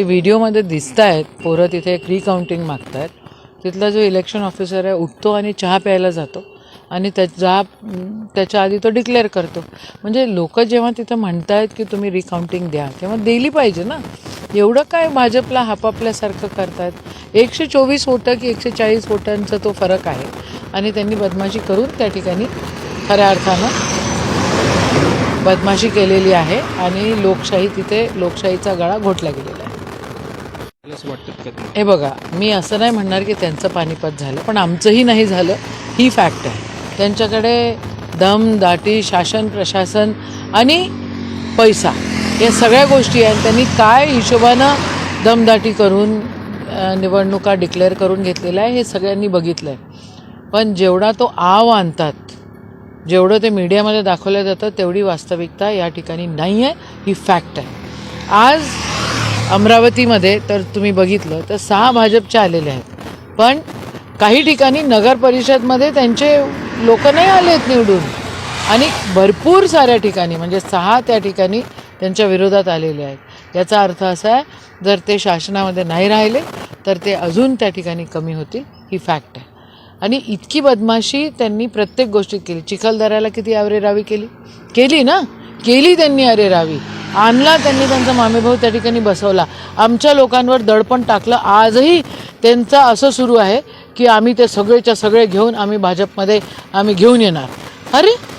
ते व्हिडिओमध्ये दिसत आहेत पोरं तिथे एक रिकाउंटिंग मागतायत. तिथला जो इलेक्शन ऑफिसर आहे उठतो आणि चहा प्यायला जातो आणि त्याचा त्याच्या आधी तो डिक्लेअर करतो. म्हणजे लोक जेव्हा तिथं म्हणत आहेत की तुम्ही रिकाउंटिंग द्या तेव्हा दिली पाहिजे ना. एवढं काय भाजपला हापापल्यासारखं करतायत? एकशे चोवीस वोटं की एकशे चाळीस वोटांचा तो फरक आहे. आणि त्यांनी बदमाशी करून त्या ठिकाणी खऱ्या अर्थानं बदमाशी केलेली आहे आणि लोकशाही तिथे लोकशाहीचा गळा घोटला गेलेला आहे. असं वाटतं का हे बघा मी असं नाही म्हणणार की त्यांचं पानिपत झालं पण आमचंही नाही झालं. ही फॅक्ट आहे. त्यांच्याकडे दम दाटी शासन प्रशासन आणि पैसा या सगळ्या गोष्टी आहेत. त्यांनी काय हिशोबानं दमदाटी करून निवडणुका डिक्लेअर करून घेतलेल्या आहे हे सगळ्यांनी बघितलं आहे पण जेवढा तो आव आणतात जेवढं ते मीडियामध्ये दाखवलं जातं तेवढी वास्तविकता या ठिकाणी नाही आहे ही फॅक्ट आहे. आज अमरावतीमध्ये तर तुम्ही बघितलं तर सहा भाजपच्या आलेले आहेत. पण काही ठिकाणी नगर परिषदमध्ये त्यांचे लोक नाही आले आहेत निवडून. आणि भरपूर साऱ्या ठिकाणी म्हणजे सहा त्या ठिकाणी त्यांच्या विरोधात आलेले आहेत. याचा अर्थ असा आहे जर ते शासनामध्ये नाही राहिले तर ते अजून त्या ठिकाणी कमी होतील ही फॅक्ट आहे. आणि इतकी बदमाशी त्यांनी प्रत्येक गोष्टीत केली. चिखलदऱ्याला किती अरेरावी केली? केली ना? केली त्यांनी अरेरावी आणला त्यांनी त्यांचा मामेभाऊ त्या ठिकाणी बसवला. आमच्या लोकांवर दडपण टाकलं. आजही त्यांचं असं सुरू आहे की आम्ही ते सगळेच्या सगळे घेऊन आम्ही भाजपमध्ये आम्ही घेऊन येणार. अरे